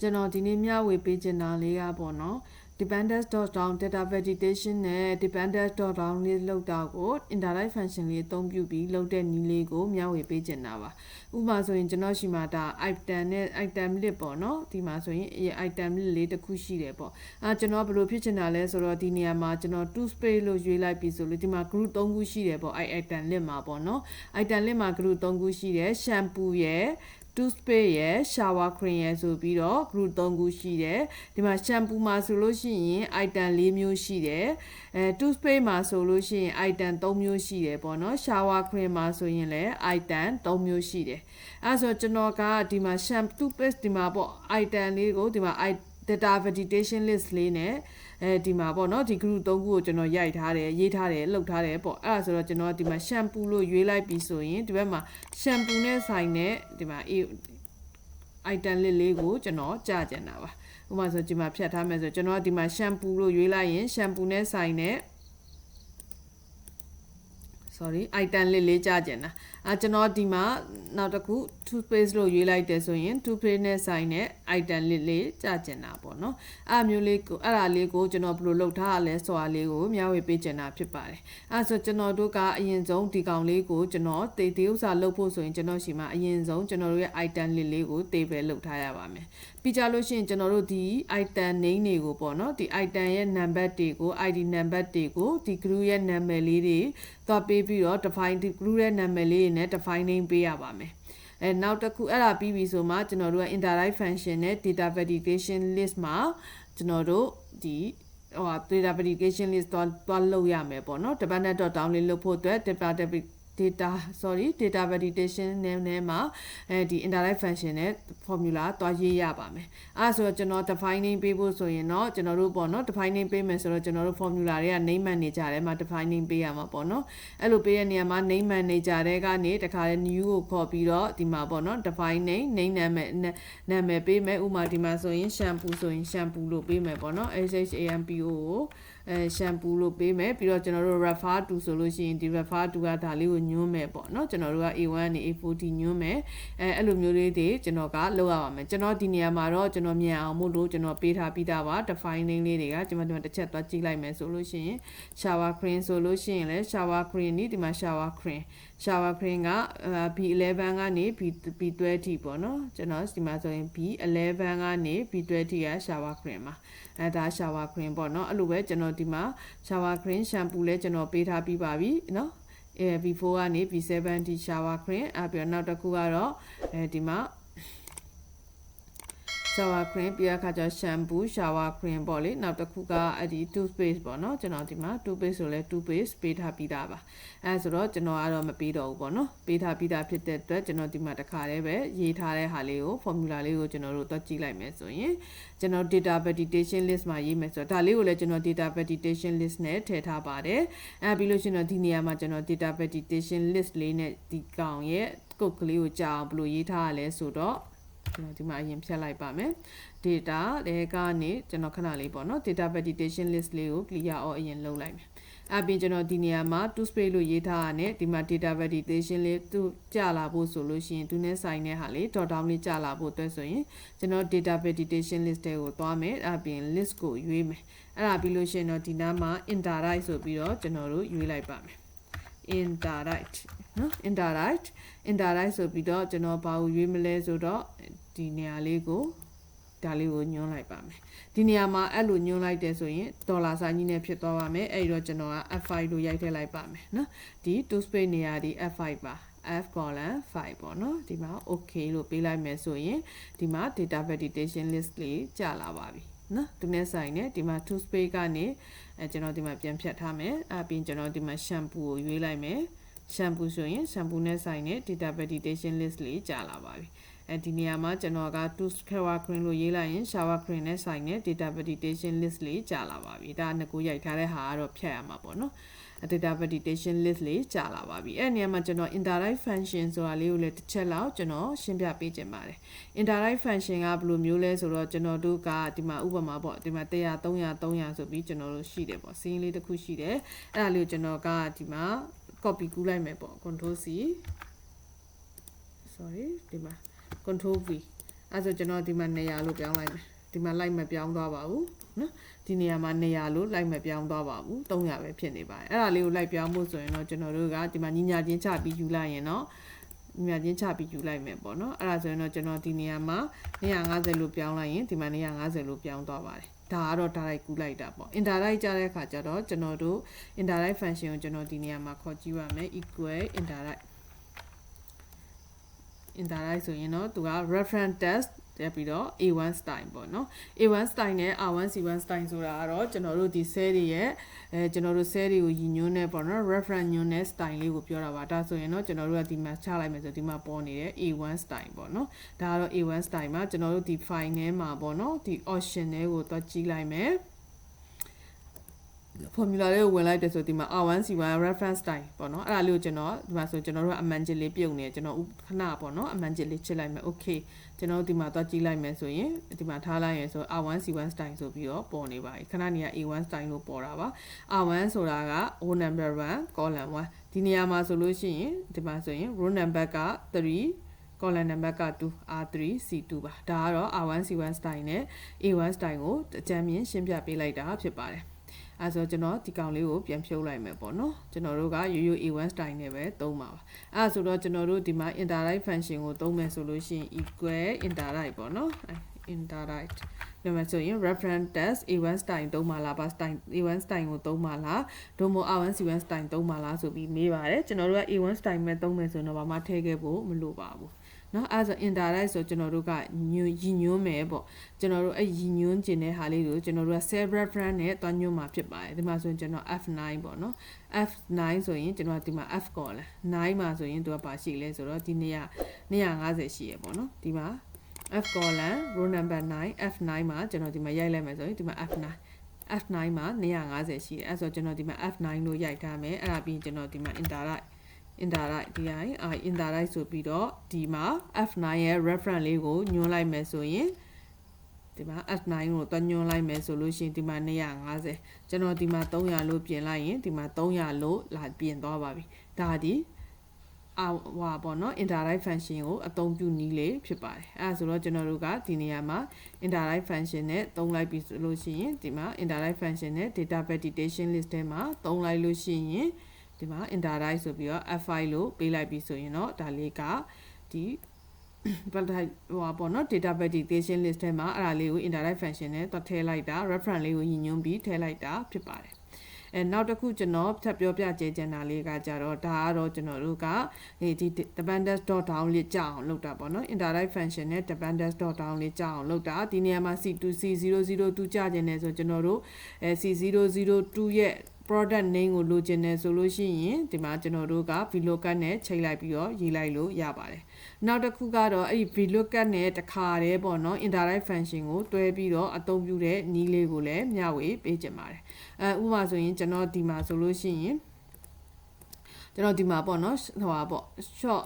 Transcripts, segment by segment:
ကျွန်တော်ဒီနေ့မျှဝေပေးချင်တာလေးကပေါ့နော် dependence.down data validation နဲ့ dependence.down လေးလောက်တာကို indirect function လေးအသုံးပြုပြီးလောက်တဲ့နည်းလေးကိုမျှဝေပေးချင်တာပါဥပမာဆိုရင်ကျွန်တော်ရှိမှာဒါ item နဲ့ item list ပေါ့နော်ဒီမှာဆိုရင် item list လေးတစ်ခုရှိတယ်ပေါ့အဲကျွန်တော်ဘယ်လိုဖြစ်ချင်တာလဲဆိုတော့ဒီနေရာမှာကျွန်တော် to space လို့ရွေးလိုက်ပြီဆိုလို့ဒီမှာ group 3ခုရှိတယ်ပေါ့အဲ item list မှာပေါ့နော် item list မှာ group 3ခုရှိတယ် shampoo ရယ် toothpaste ရယ် shower cream ရယ်ဆိုပြီးတော့ group 3ခုရှိတယ်ဒီမှာ shampoo မှာဆိုလို့ရှိရင် item 4မျိုးရှိတယ်အဲ toothpaste မှာဆိုလို့ရှိရင် item 3မျိုးရှိတယ်ပေါ့နော် shower cream မှာဆိုရင်လည်း item 3မျိုးရှိတယ်အဲဆိုကျွန်တော်ကဒီမှာ shampoo toothpaste ဒီမှာပေါ့ item လေးကိုဒီမှာ data validation list လေးနဲ့အဲဒီမှာပေါ့နော်ဒီ group 3ခုကိုကျွန်တော်ရိုက်ထားတယ်ရေးထားတယ်လှုပ်ထားတယ်ပေါ့အဲ့ဒါဆိုတော့ကျွန်တော်ဒီမှာ shampoo လို့ရွေးလိုက်ပြီဆိုရင်ဒီဘက်မှာ shampoo နဲ့ဆိုင်တဲ့ဒီမှာ item list လေးကိုကျွန်တော်ကြာကျင်တာပါဥပမာဆိုဒီမှာဖြတ်ထားမယ်ဆိုကျွန်တော်ဒီမှာ shampoo လို့ရွေးလိုက်ရင် shampoo နဲ့ဆိုင်တဲ့ sorry item လေးလေးကြာကျင်တာအဲကျွန်တော်ဒီမှာနောက်တစ်ခု toothpaste လို့ရွေးလိုက်တယ်ဆိုရင် toothpaste နဲ့ဆိုင်တဲ့ item လေးလေးကြာကျင်တာပေါ့နော်အဲ့မျိုးလေးကိုအဲ့ဒါလေးကိုကျွန်တော်ဘယ်လိုလုပ်ထားရလဲဆိုတာလေးကိုမျှဝေပေးချင်တာဖြစ်ပါတယ်အဲဆိုကျွန်တော်တို့ကအရင်ဆုံးဒီကောင်လေးကိုကျွန်တော်တေးတေးဥစားလုပ်ဖို့ဆိုရင်ကျွန်တော်ရှိမှာအရင်ဆုံးကျွန်တော်တို့ရဲ့ item လေးလေးကိုတေးပဲလုပ်ထားရပါမယ်ပြီးကြလို့ရှိရင်ကျွန်တော်တို့ဒီ item name တွေကိုပေါ့နော်ဒီ item ရဲ့ number တွေကို ID number တွေကိုဒီ group ရဲ့ number လေးတွေသွားပေးပြီးတော့ define ဒီ group ရဲ့ number လေးတွေနဲ့ define name ပေးရပါမယ်အဲနောက်တစ်ခုအဲ့ဒါပြီးပြီဆိုမှကျွန်တော်တို့က indirect function နဲ့ data validation list မှာကျွန်တော်တို့ဒီဟို data validation list သွားသွားလုပ်ရမယ်ပေါ့နော် dependent.down လေးလုပ်ဖို့အတွက် data data sorry data validation နဲ့နဲ့မှာအဲဒီ indirect function နဲ့ formula သွားရေးရပါမယ်အဲဆိုတော့ကျွန်တော် defining ပေးဖို့ဆိုရင်တော့ကျွန်တော်တို့ပေါ့နော် defining ပေးမယ်ဆိုတော့ကျွန်တော်တို့ formula တွေက name manager ထဲမှာ defining ပေးရမှာပေါ့နော်အဲ့လိုပေးတဲ့နေရာမှာ name manager တွေကနေတခါလေ new ကိုခေါ်ပြီးတော့ဒီမှာပေါ့နော် define name name နာမည်နာမည်ပေးမယ်ဥပမာဒီမှာဆိုရင် shampoo ဆိုရင် shampoo လို့ပေးမယ်ပေါ့နော် SHAMPO ကို အဲရှမ်ပူလို့ပေးမယ်ပြီးတော့ကျွန်တော်တို့ refer to ဆိုလို့ရှိရင်ဒီ refer to ကဒါလေးကိုညွှန်းမယ်ပေါ့เนาะကျွန်တော်တို့က A1 နဲ့ A40 ညွှန်းမယ်အဲအဲ့လိုမျိုးလေးတွေကျွန်တော်ကလုပ်ရပါမယ်ကျွန်တော်ဒီနေရာမှာတော့ကျွန်တော်မြန်အောင်မို့လို့ကျွန်တော်ပေးထားပြီးသားပါ defining လေးတွေကကျွန်တော်ဒီမှာတစ်ချက်သွားကြည့်လိုက်မယ်ဆိုလို့ရှိရင် shower cream ဆိုလို့ရှိရင်လည်း shower cream นี่ဒီမှာ shower cream shower cream က B11 ကနေ B B20 ပေါ့နော်ကျွန်တော်ဒီမှာဆိုရင် B11 ကနေ B20 က shower cream ပါအဲဒါ shower cream ပေါ့နော်အဲ့လိုပဲကျွန်တော် ဒီမှာ shower cream shampoo လဲကျွန်တော်ပေးထားပြီးပါပြီနော်အဲ B4 ကနေ B70 shower cream အဲပြီးတော့နောက်တစ်ခုကတော့အဲဒီမှာ shower cream ပြီးတော့ခါကျ shampoo shower cream ပေါ့လေနောက်တစ်ခုကအဲ့ဒီ toothpaste ပေါ့နော်ကျွန်တော်ဒီမှာ toothpaste ဆိုလဲ toothpaste ပေးထားပြီးသားပါအဲဆိုတော့ကျွန်တော်ကတော့မပေးတော့ဘူးပေါ့နော်ပေးထားပြီးသားဖြစ်တဲ့အတွက်ကျွန်တော်ဒီမှာတစ်ခါတည်းပဲရေးထားတဲ့ဟာလေးကို formula လေးကိုကျွန်တော်တို့တွက်ကြည့်လိုက်မယ်ဆိုရင်ကျွန်တော် data validation list မှာရေးမယ်ဆိုတော့ဒါလေးကိုလည်းကျွန်တော် data validation list နဲ့ထည့်ထားပါတယ်အဲပြီးလို့ရှိရင်တော့ဒီနေရာမှာကျွန်တော် data validation list လေးနဲ့ဒီကောင်ရဲ့ကုတ်ကလေးကိုကြာအောင်ဘယ်လိုရေးထားရလဲဆိုတော့ ကျွန်တော်ဒီမှာအရင်ဖြတ်လိုက်ပါမယ် data တွေကနေကျွန်တော်ခဏလေးပေါ့နော် data validation list လေးကို clear all အရင်လုပ်လိုက်မယ်အပြင်ကျွန်တော်ဒီနေရာမှာ to space လို့ရေးထားရတယ်ဒီမှာ data validation လေးသူကြာလာဖို့ဆိုလို့ရှိရင်သူနဲ့ဆိုင်တဲ့ဟာလေး dot down လေးကြာလာဖို့အတွက်ဆိုရင်ကျွန်တော် data validation list တွေကိုသွားမယ်အပြင် list ကိုရွေးမယ်အဲ့ဒါပြီးလို့ရှိရင်တော့ဒီနားမှာ indirect ဆိုပြီးတော့ကျွန်တော်တို့ရွေးလိုက်ပါမယ် indirect နော် indirect indirect ဆိုပြီးတော့ကျွန်တော်ဘာကိုရွေးမလဲဆိုတော့ ဒီနေရာလေးကိုဒါလေးကိုညွှန်းလိုက်ပါမယ်ဒီနေရာမှာအဲ့လိုညွှန်းလိုက်တယ်ဆိုရင်ဒေါ်လာစာကြီးနဲ့ဖြစ်သွားပါမယ်အဲ့ဒီတော့ကျွန်တော်က F5 လို့ရိုက်ထည့်လိုက်ပါမယ်နော်ဒီ to space နေရာဒီ F5 ပါ F column 5ပေါ့နော်ဒီမှာ okay လို့ပေးလိုက်မယ်ဆိုရင်ဒီမှာ data validation list လေးကြာလာပါပြီနော်သူနဲ့ဆိုင်နဲ့ဒီမှာ to space ကနေအဲကျွန်တော်ဒီမှာပြန်ဖြတ်ထားမယ်အပြင်ကျွန်တော်ဒီမှာ shampoo ကိုရွေးလိုက်မယ် shampoo ဆိုရင် shampoo နဲ့ဆိုင်တဲ့ data validation list လေးကြာလာပါပြီ အဲဒီနေရာမှာကျွန်တော်က to shower cream လို့ရေးလိုက်ရင် shower cream နဲ့ဆိုင်တဲ့ data validation list လေးကြာလာပါပြီဒါကကိုရိုက်ထားတဲ့ဟာကတော့ဖြတ်ရမှာပေါ့နော် data validation list လေးကြာလာပါပြီအဲ့နေရာမှာကျွန်တော် indirect function ဆိုတာလေးကိုလည်းတစ်ချက်လောက်ကျွန်တော်ရှင်းပြပေးခြင်းပါတယ် indirect function ကဘယ်လိုမျိုးလဲဆိုတော့ကျွန်တော်တို့ကဒီမှာဥပမာပေါ့ဒီမှာ100 300 300ဆိုပြီးကျွန်တော်တို့ရှိတယ်ပေါ့စီးရင်လေးတစ်ခုရှိတယ်အဲ့ဒါလေးကိုကျွန်တော်ကဒီမှာ copy ကူးလိုက်မယ်ပေါ့ control C sorry ဒီမှာ control V အဲဆိုကျွန်တော်ဒီမှာနေရာလို့ပြောင်းလိုက်မယ်ဒီမှာလိုက်မပြောင်းသွားပါဘူးနော်ဒီနေရာမှာနေရာလို့လိုက်မပြောင်းသွားပါဘူး300ပဲဖြစ်နေပါတယ်အဲ့ဒါလေးကိုလိုက်ပြောင်းဖို့ဆိုရင်တော့ကျွန်တော်တို့ကဒီမှာညီညာချင်းချပြီးယူလိုက်ရင်တော့ညီညာချင်းချပြီးယူလိုက်မယ်ပေါ့နော်အဲ့ဒါဆိုရင်တော့ကျွန်တော်ဒီနေရာမှာ250လို့ပြောင်းလိုက်ရင်ဒီမှာ250လို့ပြောင်းသွားပါတယ်ဒါကတော့ direct ကူးလိုက်တာပေါ့ indirect ကြတဲ့အခါကျတော့ကျွန်တော်တို့ indirect function ကိုကျွန်တော်ဒီနေရာမှာခေါ်ကြည့်ရမယ် equal indirect indirect ဆိုရင်တော့သူက reference test တက်ပြီးတော့ A1 style ပေါ့နော် A1 style နဲ့ R1 C1 style ဆိုတာကတော့ကျွန်တော်တို့ဒီ cell တွေရဲ့အဲကျွန်တော်တို့ cell တွေကိုရည်ညွှန်းနေပေါ့နော် reference ညွှန်းတဲ့ style လေးကိုပြောတာပါဒါဆိုရင်တော့ကျွန်တော်တို့ကဒီမှာချလိုက်မယ်ဆိုဒီမှာပေါ်နေတဲ့ A1 style ပေါ့နော်ဒါကတော့ A1 style မှာကျွန်တော်တို့ဒီ file ထဲမှာပေါ့နော်ဒီ option တွေကိုတွက်ကြည့်လိုက်မယ် formula လေးကိုဝင်လိုက်တယ်ဆိုဒီမှာ R1 C1 reference time ပေါ့နော်အဲ့ဒါလေးကိုကျွန်တော်ဒီမှာဆိုကျွန်တော်တို့ကအမှန်ချစ်လေးပြုတ်နေတယ်ကျွန်တော်ခဏပေါ့နော်အမှန်ချစ်လေးချစ်လိုက်မယ် okay ကျွန်တော်တို့ဒီမှာသွားကြည့်လိုက်မယ်ဆိုရင်ဒီမှာထားလိုက်ရင်ဆို R1 C1 style ဆိုပြီးတော့ပေါ်နေပါပြီခဏနေက A1 style လို့ပေါ်တာပါ R1 ဆိုတာက row number 1 column 1ဒီနေရာမှာဆိုလို့ရှိရင်ဒီမှာဆိုရင် row number က3 column number က2 R3 C2 ပါဒါကတော့ R1 C1 style နဲ့ A1 style ကိုအကြမ်းမြင်ရှင်းပြပေးလိုက်တာဖြစ်ပါတယ် အဲဆိုကျွန်တော်ဒီကောင်လေးကိုပြန်ဖြုတ်လိုက်မယ်ပေါ့နော်ကျွန်တော်တို့ကရိုးရိုး A1 style နဲ့ပဲသုံးပါပါအဲဆိုတော့ကျွန်တော်တို့ဒီမှာ interlight function ကိုသုံးမယ်ဆိုလို့ရှိရင် equal interlight ပေါ့နော် interlight ပြန်မယ်ဆိုရင် reference test A1 style သုံးပါလားပါ style A1 style ကိုသုံးပါလားဒို့မို့ R1 C1 style သုံးပါလားဆိုပြီးမေးပါတယ်ကျွန်တော်တို့က A1 style ပဲသုံးမယ်ဆိုတော့ဘာမှထည့်ခဲ့ဖို့မလိုပါဘူးเนาะအဲဆို indirect ဆိုကျွန်တော်တို့ကညွရည်ညွှန်းမယ်ပေါ့ကျွန်တော်တို့အဲ့ရည်ညွှန်းခြင်းတဲ့ဟာလေးကိုကျွန်တော်တို့က self reference နဲ့တွားညွှန်းမှာဖြစ်ပါတယ်ဒီမှာဆိုရင်ကျွန်တော် F9 ပေါ့เนาะ F9 ဆိုရင်ကျွန်တော်ဒီမှာ F ကော်လဲ9မှာဆိုရင်သူကပါရှိလဲဆိုတော့ဒီနေရာ250ရှိရပေါ့เนาะဒီမှာ F column row number 9 F9 မှာကျွန်တော်ဒီမှာရိုက်လိုက်မယ်ဆိုရင်ဒီမှာ F9 F9 မှာ250ရှိတယ်အဲဆိုကျွန်တော်ဒီမှာ F9 လို့ရိုက်ထားမယ်အဲ့ဒါပြီးကျွန်တော်ဒီမှာ interlight interlight ဒီဟာအာ interlight ဆိုပြီးတော့ဒီမှာ F9 ရဲ့ reference လေးကိုညွှန်းလိုက်မယ်ဆိုရင်ဒီမှာ F9 ကိုတွညွှန်းလိုက်မယ်ဆိုလို့ရှိရင်ဒီမှာ250ကျွန်တော်ဒီမှာ300လို့ပြင်လိုက်ရင်ဒီမှာ300လို့လာပြင်သွားပါပြီဒါဒီ အဟွာပေါ့နော် interlight function ကိုအသုံးပြုနည်းလေးဖြစ်ပါတယ်အဲဒါဆိုတော့ကျွန်တော်တို့ကဒီနေရာမှာ interlight function နဲ့သုံးလိုက်ပြီဆိုလို့ရှိရင်ဒီမှာ interlight function နဲ့ data validation list ထဲမှာသုံးလိုက်လို့ရှိရင်ဒီမှာ interlight ဆိုပြီးတော့ f5 လို့ပေးလိုက်ပြီဆိုရင်တော့ဒါလေးကဒီဘယ်လိုဟိုပါပေါ့နော် data validation list ထဲမှာအဲ့ဒါလေးကို interlight function နဲ့တွက်ထည့်လိုက်တာ reference လေးကိုညှဉ်းညွှန်းပြီးထည့်လိုက်တာဖြစ်ပါတယ် အဲနောက်တစ်ခုကျွန်တော်ဖြတ်ပြောပြကြချင်တာလေးကကြတော့ဒါကတော့ကျွန်တော်တို့ကဒီဒီ dependence.down လေးကြအောင်လုပ်တာပေါ့နော် interlight function နဲ့ dependence.down လေးကြအောင်လုပ်တာဒီနေရာမှာ c2 c002 ကြကျင်နေဆိုကျွန်တော်တို့အဲ c002 ရဲ့ product name ကိုလိုချင်တယ်ဆိုလို့ရှိရင်ဒီမှာကျွန်တော်တို့က vlookup နဲ့ချိန်လိုက်ပြီးတော့ရေးလိုက်လို့ရပါတယ်နောက်တစ်ခုကတော့အဲ့ဒီ vlookup နဲ့တခါတည်းပေါ့နော် interlight function ကိုတွဲပြီးတော့အသုံးပြုတဲ့နည်းလေးကိုလည်းမျှဝေပေးချင်ပါတယ်အဲဥပမာဆိုရင်ကျွန်တော်ဒီမှာဆိုလို့ရှိရင်ကျွန်တော်ဒီမှာပေါ့နော်ဟိုပါပေါ့ short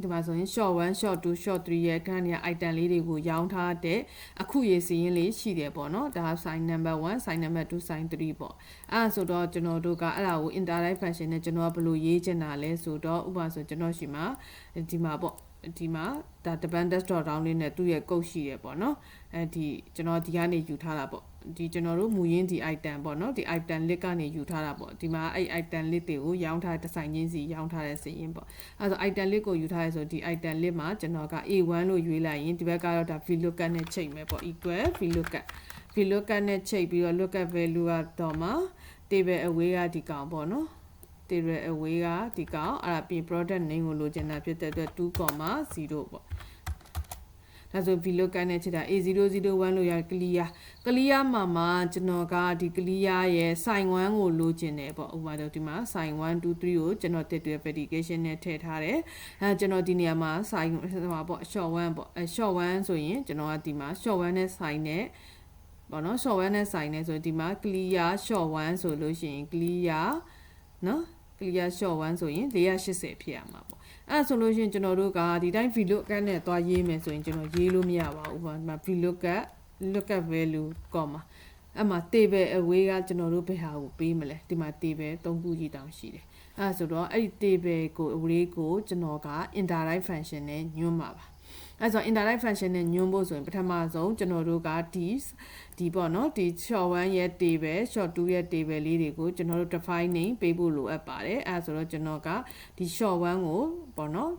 ဒီမှာဆိုရင် short 1 short 2 short 3ရဲ့ခဏနေ item လေးတွေကိုရောင်းထားတဲ့အခုရေစီရင်လေးရှိတယ်ပေါ့နော်ဒါ sign number 1 sign number 2 sign 3ပေါ့အဲ့ဒါဆိုတော့ကျွန်တော်တို့ကအဲ့ဒါကို interlight function နဲ့ကျွန်တော်ကဘယ်လိုရေးချင်တာလဲဆိုတော့ဥပမာဆိုကျွန်တော်ရှိမှာဒီမှာပေါ့ဒီမှာဒါ dependence.down လေးနဲ့သူ့ရဲ့ code ရှိရပေါ့နော်အဲဒီကျွန်တော်ဒီကနေယူထားတာပေါ့ ဒီကျွန်တော်တို့မူရင်းဒီ item ပေါ့နော်ဒီ item list ကနေယူထားတာပေါ့ဒီမှာအဲ့ item list တွေကိုရောင်းထားတဲ့ဆိုင်ချင်းစီရောင်းထားတဲ့စီရင်ပေါ့အဲဆို item list ကိုယူထားရဆိုဒီ item list မှာကျွန်တော်က A1 လို့ရွေးလိုက်ရင်ဒီဘက်ကတော့ဒါ vlookup နဲ့ချိန်မယ်ပေါ့ equal vlookup vlookup နဲ့ချိန်ပြီးတော့ lookup value ကတော့မှာ table away ကဒီကောင်ပေါ့နော် table away ကဒီကောင်အဲ့ဒါပြီး product name ကိုလိုချင်တာဖြစ်တဲ့အတွက်2.0ပေါ့ ဒါဆို vlookup နဲ့ချက်တာ A001 လို့ရ clear clear မှာမှာကျွန်တော်ကဒီ clear ရဲ့ sign 1ကိုလိုချင်တယ်ပေါ့ဥပမာတော့ဒီမှာ sign 1 2 3ကိုကျွန်တော် table verification နဲ့ထည့်ထားတယ်အဲကျွန်တော်ဒီနေရာမှာ sign ဟိုပါပေါ့ short 1ပေါ့အဲ short 1ဆိုရင်ကျွန်တော်ကဒီမှာ short 1နဲ့ sign နဲ့ပေါ့နော် short 1နဲ့ sign နဲ့ဆိုဒီမှာ clear short 1ဆိုလို့ရှိရင် clear နော် clear short 1ဆိုရင်480ဖြစ်ရမှာပေါ့ အဲ့ဆိုလို့ရှိရင်ကျွန်တော်တို့ကဒီတိုင်း vlookup နဲ့သွားရေးမယ်ဆိုရင်ကျွန်တော်ရေးလို့မရပါဘူး။ဥပမာ vlookup lookup value ကောမှာအဲ့မှာ table away ကကျွန်တော်တို့ဘယ်ဟာကိုပေးမလဲဒီမှာ table သုံးခုကြီးတောင်ရှိတယ်။အဲ့ဆိုတော့အဲ့ဒီ table ကို array ကိုကျွန်တော်က interlight function နဲ့ညွှန်းမှာပါ။ အဲဆို indirect function နဲ့ညွှန်းဖို့ဆိုရင်ပထမဆုံးကျွန်တော်တို့ကဒီဒီပေါ့နော်ဒီ short 1ရဲ့ table short 2ရဲ့ table လေးတွေကိုကျွန်တော်တို့ define name ပေးဖို့လိုအပ်ပါတယ်အဲဆိုတော့ကျွန်တော်ကဒီ short 1ကိုပေါ့နော်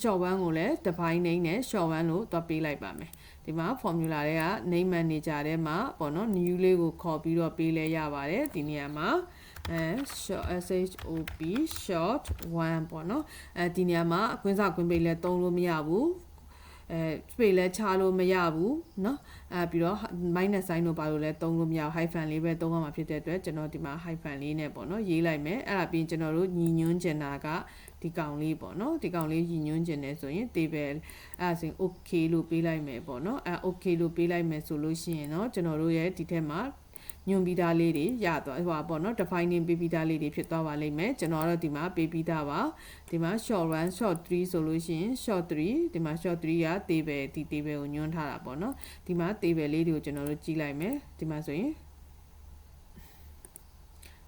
short 1ကိုလည်း define name နဲ့ short 1လို့သွားပေးလိုက်ပါမယ်ဒီမှာ formula တွေက name manager ထဲမှာပေါ့နော် new လေးကိုခေါ်ပြီးတော့ပေးလဲရပါတယ်ဒီနေရာမှာအဲ short shop short 1ပေါ့နော်အဲဒီနေရာမှာအကွင်းစကွင်းပိတ်လဲသုံးလို့မရဘူး အဲ space လဲချလို့မရဘူးเนาะအဲပြီးတော့ minus sign တို့ပါလို့လဲသုံးလို့မရဘူး hyphen လေးပဲသုံးရမှာဖြစ်တဲ့အတွက်ကျွန်တော်ဒီမှာ hyphen လေးနဲ့ပေါ့เนาะရေးလိုက်မယ်အဲ့ဒါပြီးကျွန်တော်တို့ညီညွှန်းချင်တာကဒီကောင်လေးပေါ့เนาะဒီကောင်လေးညီညွှန်းချင်တယ်ဆိုရင် table အဲ့ဒါဆိုရင် okay လို့ပေးလိုက်မယ်ပေါ့เนาะအဲ okay လို့ပေးလိုက်မယ်ဆိုလို့ရှိရင်เนาะကျွန်တော်တို့ရဲ့ဒီထက်မှာ ညွန်ပြီးသားလေးတွေရသွားဟိုပါပေါ့နော် defining ပေးပြီးသားလေးတွေဖြစ်သွားပါလိမ့်မယ်ကျွန်တော်ကတော့ဒီမှာပေးပြီးသားပါဒီမှာ short run short 3ဆိုလို့ရှိရင် short 3ဒီမှာ short 3က table ဒီ table ကိုညွှန်းထားတာပေါ့နော်ဒီမှာ table လေးတွေကိုကျွန်တော်တို့ကြည့်လိုက်မယ်ဒီမှာဆိုရင်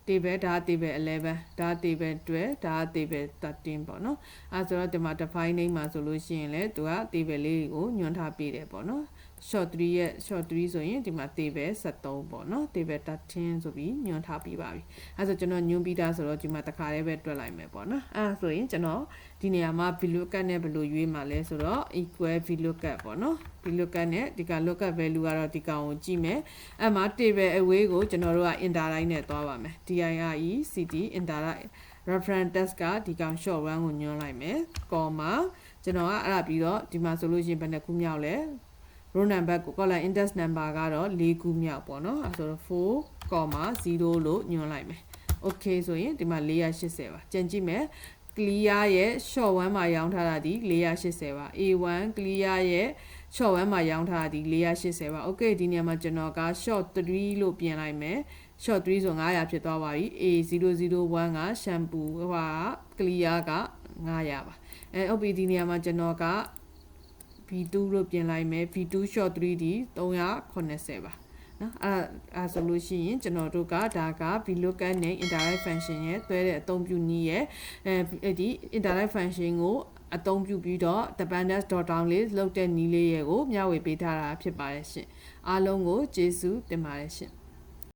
table ဒါ table 11ဒါ table 12ဒါ table 13ပေါ့နော်အဲဆိုတော့ဒီမှာ define name မှာဆိုလို့ရှိရင်လည်းသူက table လေးကိုညွှန်းထားပေးတယ်ပေါ့နော် short 3ရဲ့ short 3ဆိုရင်ဒီမှာ table 73ပေါ့နော် table 13ဆိုပြီးညွှန်းထားပြီးပါပြီအဲဆိုကျွန်တော်ညွှန်းပြီးသားဆိုတော့ဒီမှာတစ်ခါတည်းပဲတွက်လိုက်မယ်ပေါ့နော်အဲဆိုရင်ကျွန်တော်ဒီနေရာမှာ VLOOKUP နဲ့ဘယ်လိုရွေးမှာလဲဆိုတော့ equal VLOOKUP ပေါ့နော် VLOOKUP နဲ့ဒီက lookup value ကတော့ဒီကောင်ကိုကြည့်မယ်အဲမှာ table away ကိုကျွန်တော်တို့က interline နဲ့သွားပါမယ် dire cd interline reference text ကဒီကောင် short run ကိုညွှန်းလိုက်မယ် comma ကျွန်တော်ကအဲ့ဒါပြီးတော့ဒီမှာဆိုလို့ရှိရင်ဘယ်နှခုမြောက်လဲ row number ကို column index number ကတော့၄ခုမြောက်ပေါ့နော်အဲဆိုတော့4.0လို့ညွှန်းလိုက်မယ် okay ဆိုရင်ဒီမှာ480ပါကြံကြည့်မယ် clear ရဲ့ short 1မှာရောင်းထားတာဒီ480ပါ A1 clear ရဲ့ short 1မှာရောင်းထားတာဒီ480ပါ okay ဒီနေရာမှာကျွန်တော်က short 3လို့ပြင်လိုက်မယ် short 3ဆို900ဖြစ်သွားပါပြီ A001 က shampoo ဟိုဟာ clear က900ပါအဲ OPD နေရာမှာကျွန်တော်က V2 လို့ပြင်လိုက်မယ် V2 short 3D 380ပါနော်အဲ့အဲ့ဆိုလို့ရှိရင်ကျွန်တော်တို့ကဒါက VLOOKUP နဲ့ indirect function ရဲ့သွဲတဲ့အသုံးပြုနည်းရဲ့အဲဒီ indirect function ကိုအသုံးပြုပြီးတော့ dependence dot down လေးလောက်တဲ့နည်းလေးရဲ့ကိုမျှဝေပေးထားတာဖြစ်ပါတယ်ရှင်အားလုံးကိုကျေးဇူးတင်ပါတယ်ရှင်